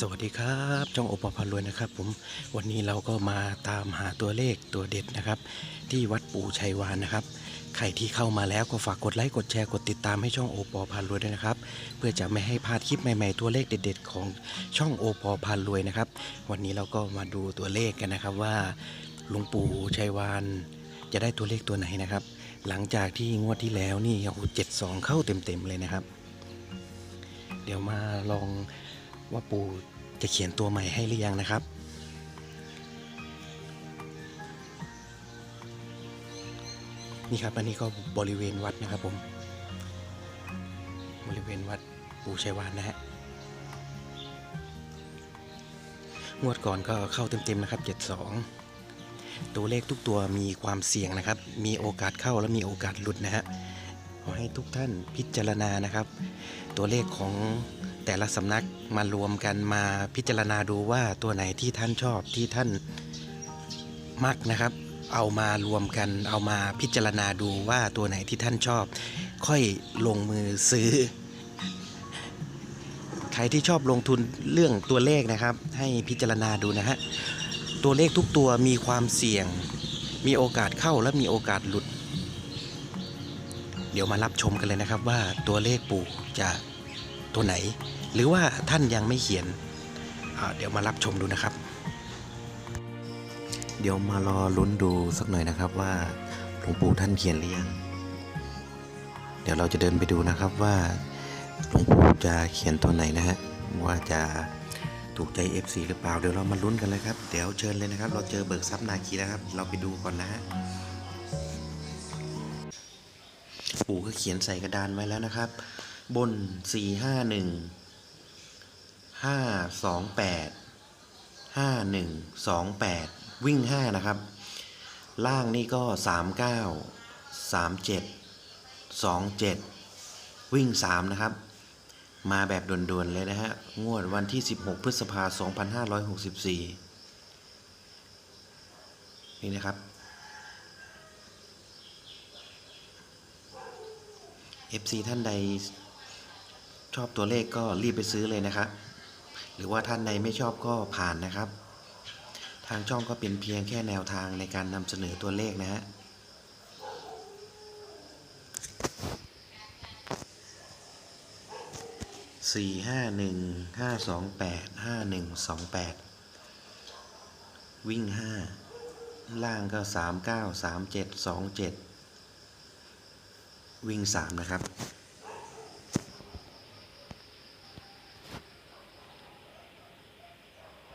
สวัสดีครับจ้องโอปอพันรวยนะครับ ผมวันนี้เราก็มาตามหาตัวเลขตัวเด็ดนะครับ ที่วัดปู่ชัยวานนะครับใครที่เข้ามาแล้วก็ฝากกดไลค์กดแชร์กดติดตามให้ช่องโอปอพันรวยด้วยนะครับ เพื่อจะไม่ให้พลาดคลิปใหม่ๆตัวเลขเด็ด ๆ ของช่องโอปอพันรวยนะครับ วันนี้เราก็มาดูตัวเลขกันนะครับว่าหลวงปู่ชัยวานจะได้ตัวเลขตัวไหนนะครับ หลังจากที่งวดที่แล้วนี่โอ้โหเจ็ดสองเข้าเต็มๆเลยนะครับ เดี๋ยวมาลองว่าปู่ จะเขียนตัวใหม่ให้หรือยังนะครับ นี่ครับอันนี้ก็บริเวณวัดนะครับผม บริเวณวัดปู่ชัยวานนะฮะงวดก่อนก็เข้าเต็มๆนะครับ 72 ตัวเลขทุกตัวมีความเสี่ยงนะครับ มีโอกาสเข้าและมีโอกาสหลุดนะฮะขอให้ทุกท่านพิจารณานะครับ ตัวเลขของ แต่ละสำนักมารวมกันมาพิจารณาดูว่าตัวไหนที่ท่านชอบที่ท่านมักนะครับ เอามารวมกัน เอามาพิจารณาดูว่าตัวไหนที่ท่านชอบ ค่อยลงมือซื้อ ใครที่ชอบลงทุนเรื่องตัวเลขนะครับ ให้พิจารณาดูนะฮะตัวเลขทุกตัวมีความเสี่ยง มีโอกาสเข้าและมีโอกาสหลุด เดี๋ยวมารับชมกันเลยนะครับว่าตัวเลขปู่จะ ตัวไหน หรือว่าท่านยังไม่เขียน เดี๋ยวมารับชมดูนะครับ เดี๋ยวมารอลุ้นดูสักหน่อยนะครับว่าหลวงปู่ท่านเขียนหรือยังเดี๋ยวเราจะเดินไปดูนะครับว่าหลวงปู่จะเขียนตัวไหนนะฮะว่าจะถูกใจ FC หรือเปล่าเดี๋ยวเรามาลุ้นกันเลยครับ เดี๋ยวเชิญเลยนะครับ เราเจอเบิกทรัพย์นาคีแล้วครับ เราไปดูก่อนนะฮะปู่ก็เขียนใส่กระดานไว้แล้วนะครับ บน4 5 1 5 2 8 5 1 2 8วิ่ง5นะครับ ล่างนี่ก็3 9 3 7 2 7วิ่ง3นะครับ มาแบบด่วนๆเลยนะฮะ งวดวันที่16พฤษภาคม2564นี่นะครับ FC ท่านใด ชอบตัวเลขก็รีบไปซื้อเลยนะครับ หรือว่าท่านใดไม่ชอบก็ผ่านนะครับ ทางช่องก็เป็นเพียงแค่แนวทางในการนำเสนอตัวเลขนะฮะสี่ห้าหนึ่งห้าสองแปดห้าหนึ่งสองแปดวิ่งห้าล่างก็สามเก้าสามเจ็ดสองเจ็ดวิ่งสามนะครับ